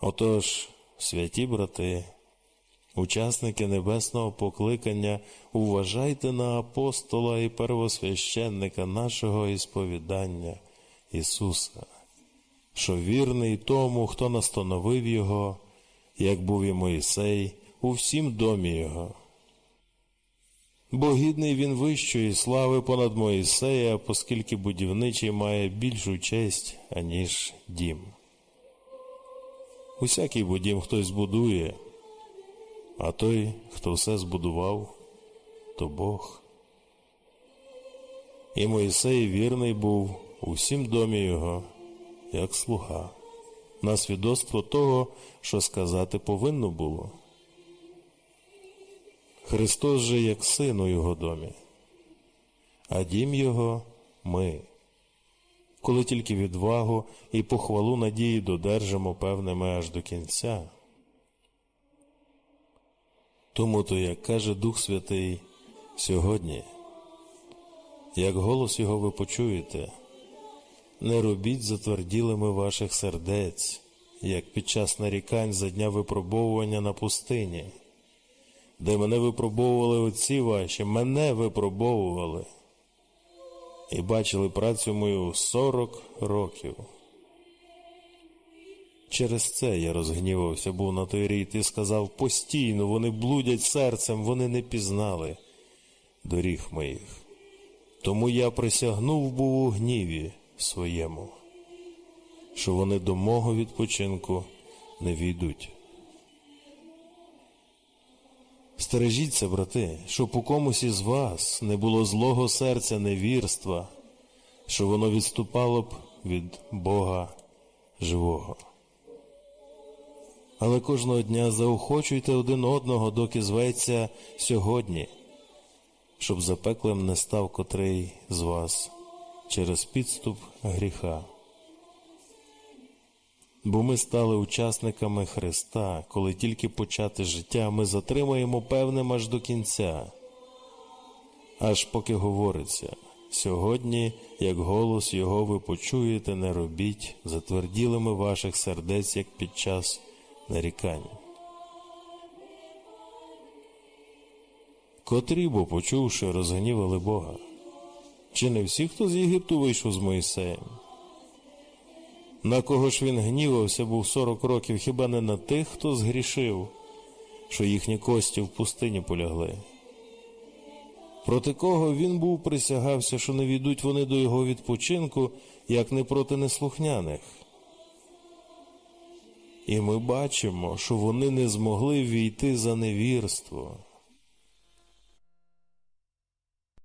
Отож, святі брати, учасники небесного покликання, уважайте на апостола і первосвященника нашого ісповідання Ісуса, що вірний тому, хто настановив Його, як був і Моїсей, у всім домі Його. Бо гідний він вищої слави понад Моїсея, оскільки будівничий має більшу честь, аніж дім. Усякий бо хтось будує, а той, хто все збудував, то Бог. І Моїсей вірний був у всім домі його, як слуга, на свідоцтво того, що сказати повинно було. Христос же як син у його домі, а дім його ми. Коли тільки відвагу і похвалу надії додержимо певними аж до кінця. Тому то, як каже Дух Святий сьогодні, як голос його ви почуєте, не робіть затверділими ваших сердець, як під час нарікань за дня випробовування на пустині, де мене випробовували отці ваші, мене випробовували і бачили працю мою сорок років. Через це я розгнівався був на той рід і сказав постійно, вони блудять серцем, вони не пізнали доріг моїх. Тому я присягнув був у гніві своєму, що вони до мого відпочинку не війдуть. Стережіться, брати, щоб у комусь із вас не було злого серця невірства, що воно відступало б від Бога живого. Але кожного дня заохочуйте один одного, доки зветься сьогодні, щоб запеклим не став котрий з вас через підступ гріха. Бо ми стали учасниками Христа, коли тільки почати життя ми затримаємо певним аж до кінця. Аж поки говориться, сьогодні, як голос Його ви почуєте, не робіть затверділими ваших сердець, як під час нарікань. Котрі бо, почувши, розгнівали Бога. Чи не всі, хто з Єгипту вийшов з Моїсеєм? На кого ж він гнівався був сорок років, хіба не на тих, хто згрішив, що їхні кості в пустині полягли? Проти кого він був присягався, що не війдуть вони до його відпочинку, як не проти неслухняних? І ми бачимо, що вони не змогли війти за невірство.